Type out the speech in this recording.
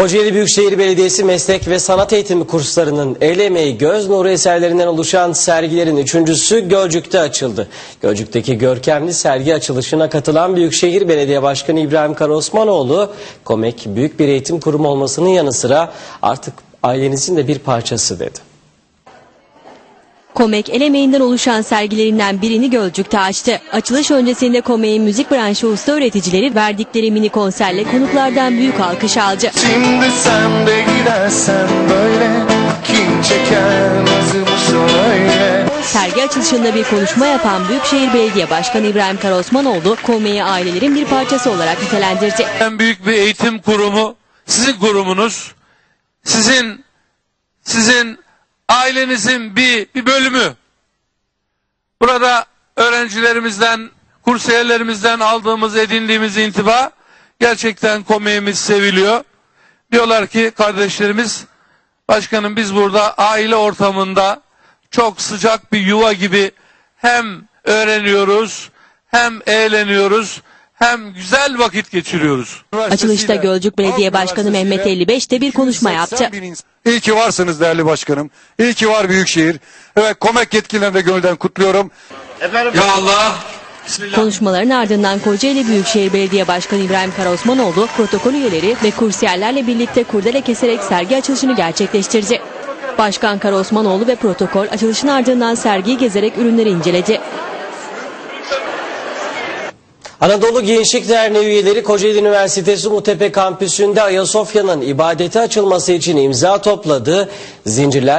Kocaeli Büyükşehir Belediyesi Meslek ve Sanat Eğitimi kurslarının el emeği göz nuru eserlerinden oluşan sergilerin üçüncüsü Gölcük'te açıldı. Gölcük'teki görkemli sergi açılışına katılan Büyükşehir Belediye Başkanı İbrahim Karaosmanoğlu, KOMEK büyük bir eğitim kurumu olmasının yanı sıra artık ailenizin de bir parçası dedi. Komek el emeğinden oluşan sergilerinden birini Gölcük'te açtı. Açılış öncesinde Komek'in müzik branşı usta öğreticileri verdikleri mini konserle konuklardan büyük alkış aldı. Şimdi sen de gidersen böyle Kim çeker nazımı söyle Sergi açılışında bir konuşma yapan Büyükşehir Belediye Başkanı İbrahim Karaosmanoğlu, Komek'i ailelerin bir parçası olarak nitelendirdi. en büyük bir eğitim kurumu sizin kurumunuz. Sizin sizin ailenizin bir bir bölümü. Burada öğrencilerimizden, kursiyerlerimizden aldığımız, edindiğimiz intiba gerçekten komeğimiz seviliyor. Diyorlar ki kardeşlerimiz, başkanım biz burada aile ortamında çok sıcak bir yuva gibi hem öğreniyoruz, hem eğleniyoruz, hem güzel vakit geçiriyoruz. Açılışta Gölcük Belediye Başkanı Mehmet 55 de bir konuşma yaptı. İyi ki varsınız değerli başkanım. İyi ki var Büyükşehir. Evet Komek yetkililerini de gönülden kutluyorum. Ya Allah, Konuşmaların ardından Kocaeli Büyükşehir Belediye Başkanı İbrahim Karaosmanoğlu, protokol üyeleri ve kursiyerlerle birlikte kurdele keserek sergi açılışını gerçekleştirdi. Başkan Karaosmanoğlu ve protokol açılışın ardından sergiyi gezerek ürünleri inceledi. Anadolu Gençlik Derneği üyeleri Kocaeli Üniversitesi Umutepe kampüsünde Ayasofya'nın ibadete açılması için imza topladı. Zincirler